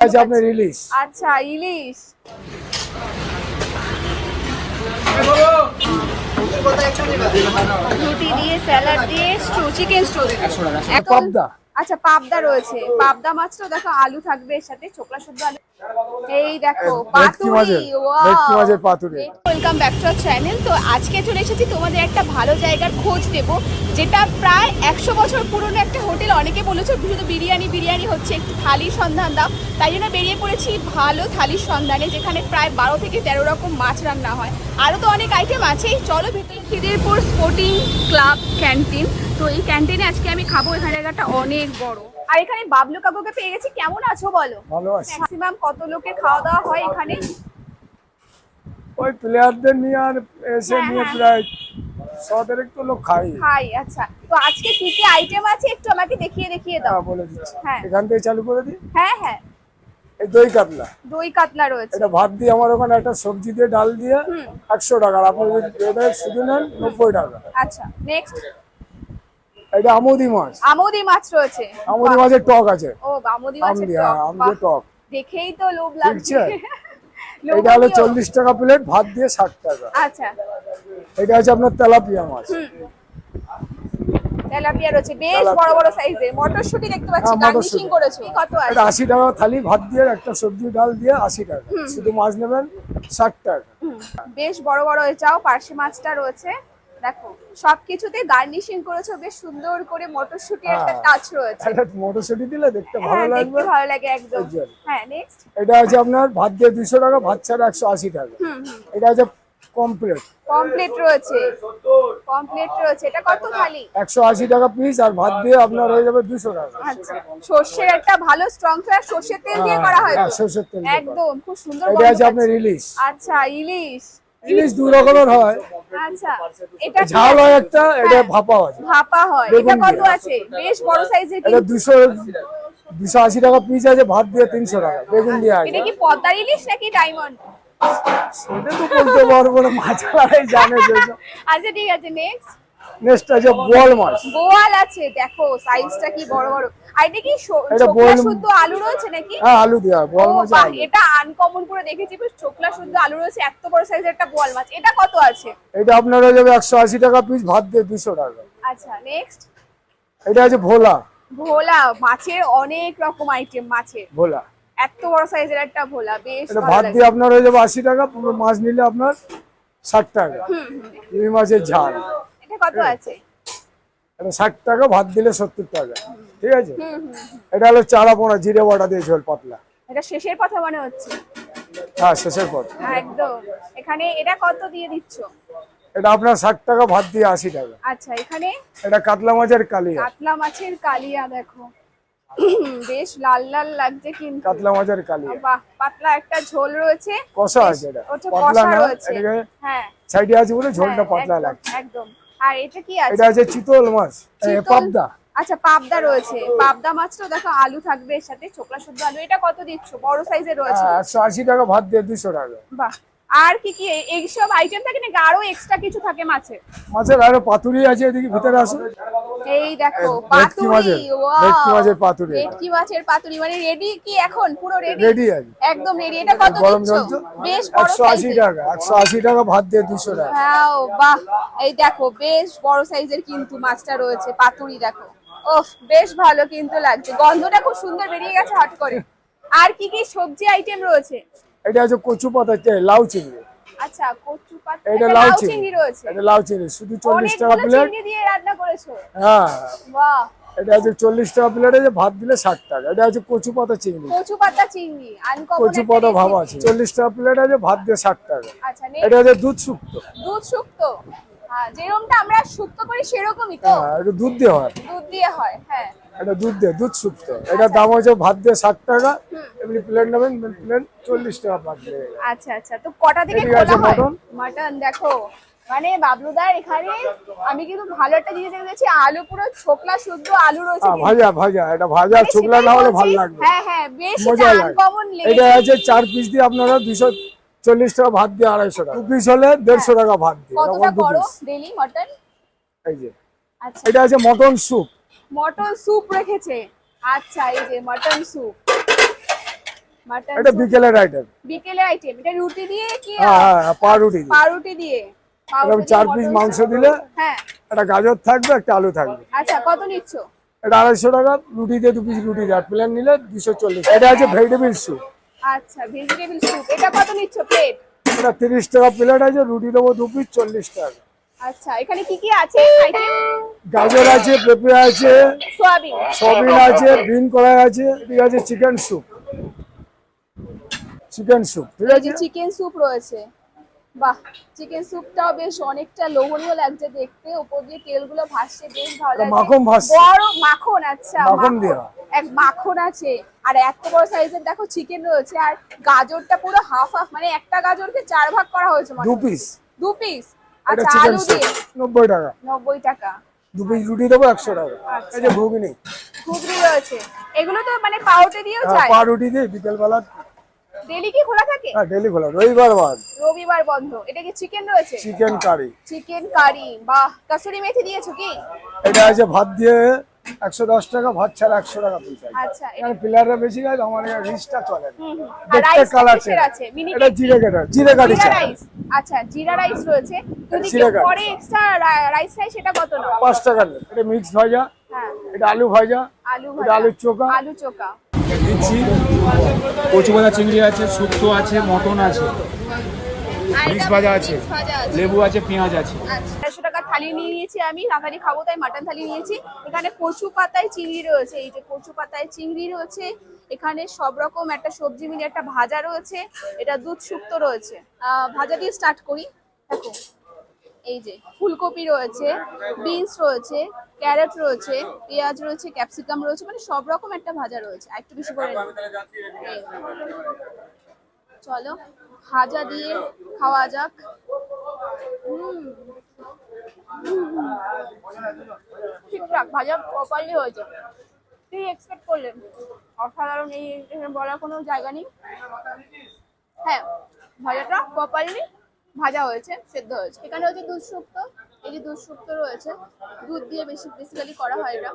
আছে আপনার ইলিশ। আচ্ছা ইলিশ। রুটি দিয়ে স্যালাড দিয়ে স্টু চিকেন স্টু পাবদা আচ্ছা পাবদা রয়েছে। পাবদা মাছটাও দেখো আলু থাকবে এর সাথে ছোকলা শুদ্ধ আলু। এই দেখো মাছের পাতুরি। ওয়েলকাম ব্যাক টু চ্যানেল তো আজকে চলে এসেছি তোমাদের একটা ভালো জায়গার খোঁজ দেব যেটা প্রায় একশো বছর পুরনো একটা হোটেল। অনেকে বলেছে শুধু বিরিয়ানি বিরিয়ানি হচ্ছে একটু থালির সন্ধান দাও। তাই জন্য বেরিয়ে পড়েছি ভালো থালির সন্ধানে যেখানে প্রায় বারো থেকে তেরো রকম মাছ রান্না হয়। আরও তো অনেক আইটেম আছেই। চলো ভেতরে খিদিরপুর স্পোর্টিং ক্লাব ক্যান্টিন তো এই ক্যান্টিনে আজকে আমি খাব এখানে জায়গাটা অনেক বড়। আর এখানে বাবলু কাকুকে পেয়ে গেছি। কেমন আছো বলো? ভালো আছে। ম্যাক্সিমাম কত লোকের খাওয়া দাওয়া হয় এখানে? ওই প্লেয়ারদের নিয়ে আর এসে হ্যাঁ, নিয়ে হ্যাঁ। প্রায় শতের একটু লোক খাই হাই আচ্ছা। তো আজকে কি কি আইটেম আছে? একটু আমাকে দেখিয়ে দেখিয়ে দাও। হ্যাঁ, বলে দিচ্ছি। হ্যাঁ। এখান থেকে চালু করে দিই? হ্যাঁ হ্যাঁ। এই দই কাতলা। দই কাতলা রয়েছে। এটা ভাত দিয়ে আমার ওখানে একটা সবজি দিয়ে ডাল দিয়ে। একশো টাকা। আপনি যদি শুধু নেন নব্বই টাকা। আচ্ছা নেক্সট এটা আমোদি মাছ। আমোদি মাছ রয়েছে। আমোদি মাছের টক আছে। ও আমোদি আম মাছের টক, হ্যাঁ, আম টক। দেখেই তো লোভ লাগছে। এটা হলো। চল্লিশ টাকা প্লেট ভাত দিয়ে ষাট টাকা। আচ্ছা। এটা আছে আপনার তেলাপিয়া মাছ। তেলাপিয়া রয়েছে। বেশ। বড় বড় সাইজের মটরশুঁটি দেখতে পাচ্ছি হ্যাঁ, গার্নিশিং। করেছ। কত আছে? এটা আশি টাকা থালি ভাত দিয়ে একটা সবজি ডাল দিয়ে আশি টাকা। শুধু মাছ নেবেন ষাট টাকা। বেশ বড় বড় এটাও পার্শে মাছটা রয়েছে। দেখো সবকিছুতে গার্নিশিং করেছ বেশ সুন্দর করে মটরশুঁটির একটা হ্যাঁ। টাচ রয়েছে। একটা মটরশুঁটি দিলে দেখতে ভালো হ্যাঁ লাগবে। দেখতে ভালো লাগে একদম। হ্যাঁ নেক্সট এটা আছে আপনার ভাত দিয়ে দুশো টাকা ভাত ছাড়া একশো আশি টাকা। হুম এটা আছে কমপ্লিট কমপ্লিট রয়েছে। কমপ্লিট রয়েছে। এটা কত খালি একশো আশি টাকা পিস আর ভাত দিয়ে আপনার হয়ে যাবে দুশো টাকা। আচ্ছা। সর্ষের একটা ভালো স্ট্রং ফ্রাই সর্ষের তেল দিয়ে করা হয় হ্যাঁ? সর্ষের তেল একদম খুব সুন্দর এটা আছে আপনার ইলিশ। আচ্ছা ইলিশ। ইলিশ রকমের হয়। আচ্ছা এটা ঝাল হয় একটা এটা হ্যাঁ। ভাপা হয়। ভাপা হয়। এটা কত আছে? বেশ বড় সাইজের এটা দুশো দুশো আশি টাকা পিস আছে ভাত দিয়ে তিনশো টাকা। বেগুন দিয়ে আছে এটা কি পদ্মার ইলিশ নাকি ডায়মন্ড সেটা তো বলতে পারব না মাছ জানে আচ্ছা ঠিক আছে নেক্সট নেক্সট আছে বোয়াল মাছ। বোয়াল আছে দেখো সাইজটা কি বড় বড়। আর এটা কি ছোকলা শুদ্ধ আলু রয়েছে নাকি? হ্যাঁ আলু দেওয়া বোয়াল মাছ এটা আনকমন করে দেখেছি বেশ ছোকলা শুদ্ধ আলু রয়েছে এত বড় সাইজের একটা বোয়াল মাছ। এটা কত আছে? এটা আপনার হয়ে যাবে একশো আশি টাকা পিস ভাত দিয়ে দুশো টাকা। আচ্ছা নেক্সট এটা আছে ভোলা। ভোলা মাছের অনেক রকম আইটেম মাছের। ভোলা। এত বড় সাইজের একটা ভোলা বেশ ভাত দিয়ে আপনার হয়ে যাবে আশি টাকা পুরো মাছ নিলে আপনার ষাট টাকা। রুই মাছের ঝাল। এটা কত আছে। এটা ষাট টাকা ভাত দিলে সত্তর টাকা। ঠিক আছে? হুম হুম এটা হলো চারা পোনা জিরে বড়া দিয়ে ঝোল পাতলা। এটা শেষের কথা মনে হচ্ছে। হ্যাঁ শেষের একদম। এখানে এটা কত দিয়ে দিচ্ছ? এটা আপনার ষাট টাকা ভাত দিয়ে আশি টাকা। আচ্ছা এখানে? এটা কাতলা মাছের কালিয়া। কাতলা মাছের কালিয়া দেখো। বেশ লাল লাল লাগছে কিন্তু। কাতলা মাছের কালিয়া। বাহ পাতলা একটা ঝোল রয়েছে। কষা আছে এটা। ওটা পাতলা না হ্যাঁ। সাইডে আছে বলে ঝোলটা হ্যাঁ, পাতলা লাগছে। একদম। আর এটা কি আছে? এটা আছে চিতল মাছ পাবদা। আচ্ছা পাবদা রয়েছে। পাবদা মাছটাও দেখো আলু থাকবে এর সাথে ছোকরা শুদ্ধ আলু। এটা কত দিচ্ছ? বড় সাইজের রয়েছে। হ্যাঁ, একশো আশি টাকা ভাত দিয়ে 200 টাকা। বাহ। আর কি কি এই- এইসব আইটেম থাকে নাকি? আরও এক্সট্রা কিছু থাকে মাছে মাছের আরও পাতুরি আছে এদিকে ভিতরে আসুন এই দেখো পাতুরি ওয়াও ভেটকি মাছের পাতুরি ভেটকি মাছের পাতুরি মানে রেডি কি এখন? পুরো রেডি রেডি আছে। একদম রেডি এটা কত গরম বেশ বড় একশো আশি সাইজের টাকা একশো আশি টাকা ভাত দিয়ে দুশো টাকা। হ্যাঁ বাহ। এই দেখো বেশ বড় সাইজের কিন্তু মাছটা রয়েছে পাতুরি দেখো। ওহ বেশ ভালো কিন্তু লাগছে। গন্ধটা খুব সুন্দর বেরিয়ে গেছে হট করে। আর কি কি সবজি আইটেম রয়েছে? এটা হচ্ছে কচু পাতা লাউ চিংড়ি। আচ্ছা কচু পাতা এটা লাউ চিংড়ি। রয়েছে? এটা লাউ চিংড়ি শুধু চল্লিশ টাকা প্লেট। চিংড়ি দিয়ে রান্না করেছ? হ্যাঁ। বাহ। এটা আছে চল্লিশ টাকা প্লেট আছে ভাত দিলে ষাট টাকা। এটা আছে কচু পাতা চিংড়ি। কচু পাতা চিংড়ি আনকমন কচু পাতা ভাবা আছে। চল্লিশ টাকা প্লেট আছে ভাত দিয়ে ষাট টাকা। আচ্ছা এটা আছে দুধ শুক্তো। দুধ শুক্তো? হ্যাঁ যেরকমটা আমরা শুক্তো করি সেরকমই তো? হ্যাঁ এটা দুধ দিয়ে হয়। দুধ দিয়ে হয় হ্যাঁ। এটা দুধ দিয়ে দুধ শুক্তো এটার দাম হচ্ছে ভাত দিয়ে ষাট টাকা এমনি প্লেট নেবেন প্লেট চল্লিশ টাকা ভাত দিয়ে। আচ্ছা আচ্ছা। তো কটা থেকে খোলা হয়? মটন। দেখো মানে বাবলুদার এখানে আমি কিন্তু ভালো একটা জিনিস দেখেছি আলু পুরো ছোকলা শুদ্ধ আলু রয়েছে হ্যাঁ, ভাজা ভাজা এটা ভাজা মানে শুকলা না হলে ভালো লাগবে। হ্যাঁ হ্যাঁ বেশ মজা লাগে। এটা আছে চার পিস দিয়ে আপনারা দুশো চল্লিশ টাকা ভাত দিয়ে আড়াইশো টাকা। দু পিস হলে দেড়শো টাকা ভাত দিয়ে। এই যে। আচ্ছা। এটা আছে মটন স্যুপ মটন স্যুপ রেখেছে। আচ্ছা এই যে মটন স্যুপ মাটন এটা বিকেলের আইটেম বিকেলের আইটেম এটা রুটি দিয়ে কি হ্যাঁ হ্যাঁ হ্যাঁ, পাউরুটি দিয়ে। পাউরুটি দিয়ে। এরকম চার পিস মাংস দিলে হ্যাঁ। একটা গাজর থাকবে একটা আলু থাকবে। আচ্ছা কত নিচ্ছ? এটা আড়াইশো টাকা রুটি দিয়ে দু পিস রুটি দিয়ে। প্লেন নিলে দুশো চল্লিশ। এটা আছে ভেজিটেবিল স্যুপ আচ্ছা ভেজিটেবল স্যুপ এটা কত নিচ্ছ প্লেট এটা তিরিশ টাকা প্লেট আছে রুটি দেবো দু পিস চল্লিশ টাকা। আচ্ছা এখানে কি কি আছে? গাজর আছে পেঁপে আছে সোয়াবিন। আছে বিন কড়াই আছে ঠিক আছে চিকেন স্যুপ। চিকেন স্যুপ ঠিক আছে? চিকেন স্যুপ রয়েছে। বাহ চিকেন স্যুপটাও বেশ অনেকটা লোভনীয় লাগছে দেখতে। উপর দিয়ে তেলগুলো ভাসছে বেশ ভালো লাগছে। মাখন ভাসছে। বড় মাখন আচ্ছা মাখন দেয়া। এক মাখন আছে। আর এত বড় সাইজের দেখো চিকেন রয়েছে। আর গাজরটা পুরো হাফ হাফ মানে একটা গাজরকে চার ভাগ করা হয়েছে মনে দু পিস দু পিস এটা আচ্ছা চিকেন স্যুপ নব্বই টাকা। নব্বই টাকা। দু পিস রুটি দেবো একশো টাকা। আচ্ছা। এই যে ঘুগনি। ঘুগনি রয়েছে। এগুলো তো মানে পাউরুটি দিয়েও চাই যায়? রুটি দিয়ে বিকেলবেলা। ডেলি কি খোলা থাকে? হ্যাঁ ডেলি খোলা। রবিবার বন্ধ রবিবার বন্ধ। এটা কি চিকেন রয়েছে? Chicken curry. Chicken curry. বাহ কসুরি মেথি দিয়েছ কি? এটা আছে ভাত দিয়ে একশো দশ টাকা ভাত ছাড়া একশো টাকা পিস আছে আচ্ছা এখানে পিলাররা বেশি গেছে আমার রিচটা চলে দেখতে রাইস কালার আছে? এটা জিরে কাটা জিরে কাটি আচ্ছা জিরা রাইস রয়েছে। যদি। পরে এক্সট্রা রাইস চাই সেটা কত না পাঁচ টাকা এটা মিক্স ভাজা হ্যাঁ। এটা আলু ভাজা আলু ভাজা। আলুর চোখা। আলু চোকা দিচ্ছি কচু বাঁধা চিংড়ি আছে শুক্তো আছে মটন আছে। মিক্স ভাজা আছে। লেবু আছে পেঁয়াজ আছে। আচ্ছা। থালি নিয়ে নিয়েছি আমি তাড়াতাড়ি খাব তাই মাটন থালি নিয়েছি। এখানে কচু পাতায় চিংড়ি রয়েছে এই যে কচু পাতায় চিংড়ি রয়েছে এখানে সব রকম একটা সবজি মিলে একটা ভাজা রয়েছে এটা দুধ শুক্তো রয়েছে। ভাজা দিয়ে স্টার্ট করি। দেখো এই যে ফুলকপি রয়েছে বিনস রয়েছে ক্যারট রয়েছে পেঁয়াজ রয়েছে ক্যাপসিকাম রয়েছে মানে সব রকম একটা ভাজা রয়েছে। একটু বেশি করে। চলো ভাজা দিয়ে খাওয়া যাক। হুম ঠিকঠাক, ভাজা প্রপারলি হয়েছে। কি এক্সপেক্ট করলেন অসাধারণ, এই বলার কোনো জায়গা নেই। হ্যাঁ ভাজাটা প্রপারলি ভাজা হয়েছে, সেদ্ধ হয়েছে। এখানে হচ্ছে দুধ শুক্তো, এই যে দুধ শুক্তো রয়েছে, দুধ দিয়ে বেশি বেসিক্যালি করা হয় এটা।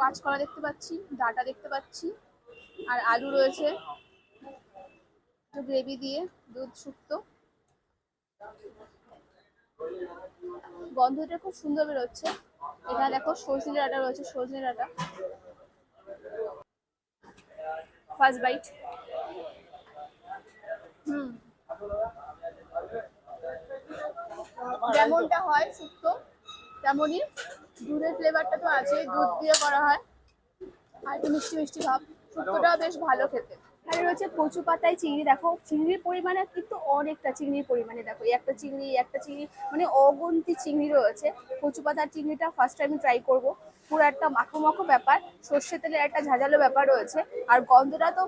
কাঁচকলা দেখতে পাচ্ছি, ডাটা দেখতে পাচ্ছি, আর আলু রয়েছে। গ্রেভি দিয়ে দুধ শুক্তো। গন্ধটা খুব সুন্দর বেরোচ্ছে। এখানে দেখো সজনে ডাটা রয়েছে সজনে ডাটা ফার্স্ট বাইট হুম। যেমনটা হয় শুক্তো, তেমনই দুধের ফ্লেভারটা তো আছে দুধ দিয়ে করা হয়। আর একটু মিষ্টি মিষ্টি ভাব। শুক্তোটাও বেশ ভালো খেতে। আর রয়েছে কচু পাতায় চিংড়ি। দেখো, চিংড়ির পরিমাণে কিন্তু অনেকটা চিংড়ির পরিমাণে দেখো। একটা চিংড়ি একটা চিংড়ি মানে অগন্তি চিংড়ি রয়েছে। কচু পাতার চিংড়িটা ফার্স্ট টাইম ট্রাই করব। পুরো একটা মাখো মাখো ব্যাপার। সর্ষে তেলের একটা ঝাঁঝালো ব্যাপার রয়েছে। আর গন্ধটা তো,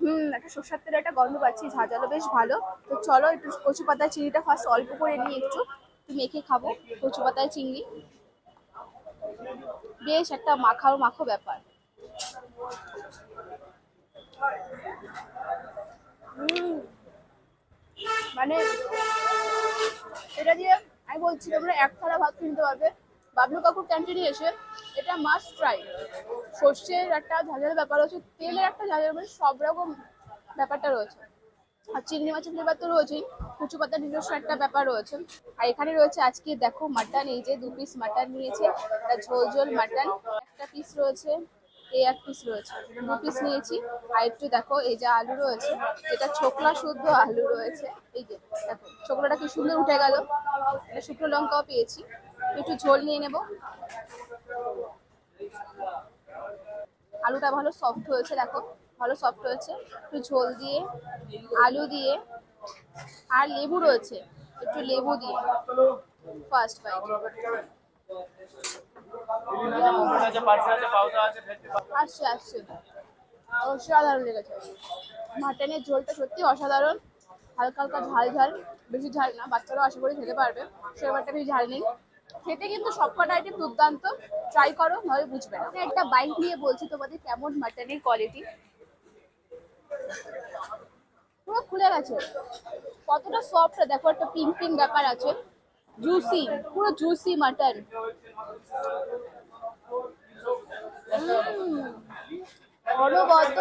হুম, একটা সর্ষের তেলের একটা গন্ধ পাচ্ছি। ঝাঁঝালো বেশ ভালো। তো চলো একটু কচু পাতার চিংড়িটা ফার্স্ট অল্প করে নিই একটু। মেখে খাব কচু পাতায় চিংড়ি। বেশ একটা মাখাও মাখো ব্যাপার। মানে এটা দিয়ে আমি বলছি, তোমরা এক থালা ভাত কিনতে পারবে। বাবলু কাকুর ক্যান্টিনে এসে এটা মাস্ট ট্রাই সর্ষের একটা ঝাঁঝালো ব্যাপার রয়েছে, তেলের একটা ঝাঁঝালো মানে সব রকম ব্যাপারটা রয়েছে। আর চিংড়ি মাছের ফ্লেভার তো রয়েছেই, কচু পাতা নিজস্ব একটা ব্যাপার রয়েছে। আর এখানে রয়েছে আজকে দেখো মাটন এই যে দু পিস মাটন নিয়েছে ঝোল ঝোল মাটন একটা পিস রয়েছে। এই এক পিস রয়েছে। দু পিস নিয়েছি। আর একটু দেখো, এই যে আলু রয়েছে, এটা ছোকলা শুদ্ধ আলু রয়েছে। এই যে দেখো, ছোকলাটা কি সুন্দর উঠে গেল। শুকনো লঙ্কাও পেয়েছি। একটু ঝোল নিয়ে নেব। আলুটা ভালো সফট হয়েছে, দেখো। ভালো সফট হয়েছে। একটু ঝোল দিয়ে, আলু দিয়ে, আর লেবু রয়েছে। একটু লেবু দিয়ে। ফার্স্ট বাইট অসাধারণ লেগেছে। মাটনের ঝোলটা সত্যি অসাধারণ। হালকা হালকা ঝাল ঝাল। বেশি ঝাল না, বাচ্চারাও আশা করি খেতে পারবে। সে ব্যাপারটা বেশি ঝাল নেই। খেতে কিন্তু সবকটা আইটেম দুর্দান্ত। ট্রাই করো নয় বুঝবে না। একটা বাইক নিয়ে বলছি তোমাদের কেমন মাটনের কোয়ালিটি পুরো খুলে গেছে। কতটা সফট দেখো একটা পিঙ্ক পিঙ্ক ব্যাপার আছে। জুসি পুরো জুসি মাটন অনবদ্য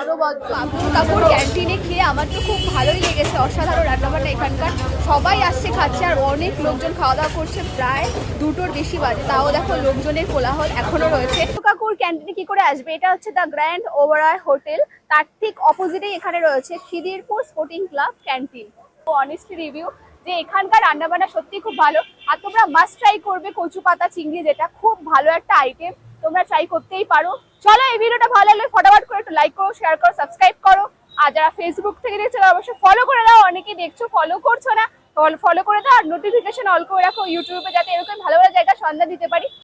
অনবদ্য। কাকুর ক্যান্টিনে খেয়ে আমার তো খুব ভালোই লেগেছে, অসাধারণ রান্নাবান্না এখানকার। সবাই আসছে খাচ্ছে আর অনেক লোকজন খাওয়া দাওয়া করছে, প্রায় দুটোর বেশি বাজে। তাও দেখো লোকজনের কোলাহল এখনও রয়েছে। কাকুর ক্যান্টিনে কি করে আসবে? এটা হচ্ছে দ্য গ্র্যান্ড ওভারঅয় হোটেল তার ঠিক অপোজিটেই এখানে রয়েছে Khidirpur sporting club canteen honestly review যে এখানকার রান্নাবান্না সত্যি খুব ভালো। আর তোমরা মাস্ট ট্রাই করবে কচু পাতা, চিংড়ি যেটা। খুব ভালো একটা আইটেম তোমরা ট্রাই করতেই পারো। চলো এই ভিডিওটা ভালো লাগলে ফটাফট করে একটু লাইক করো শেয়ার করো সাবস্ক্রাইব করো। আর যারা ফেসবুক থেকে দেখছ অবশ্যই ফলো করে দাও। অনেকে দেখছ ফলো করছ না ফলো করে দাও। আর নোটিফিকেশন অল করে রাখো। ইউটিউবে যাতে এরকম ভালো ভালো জায়গা সন্ধান দিতে পারি।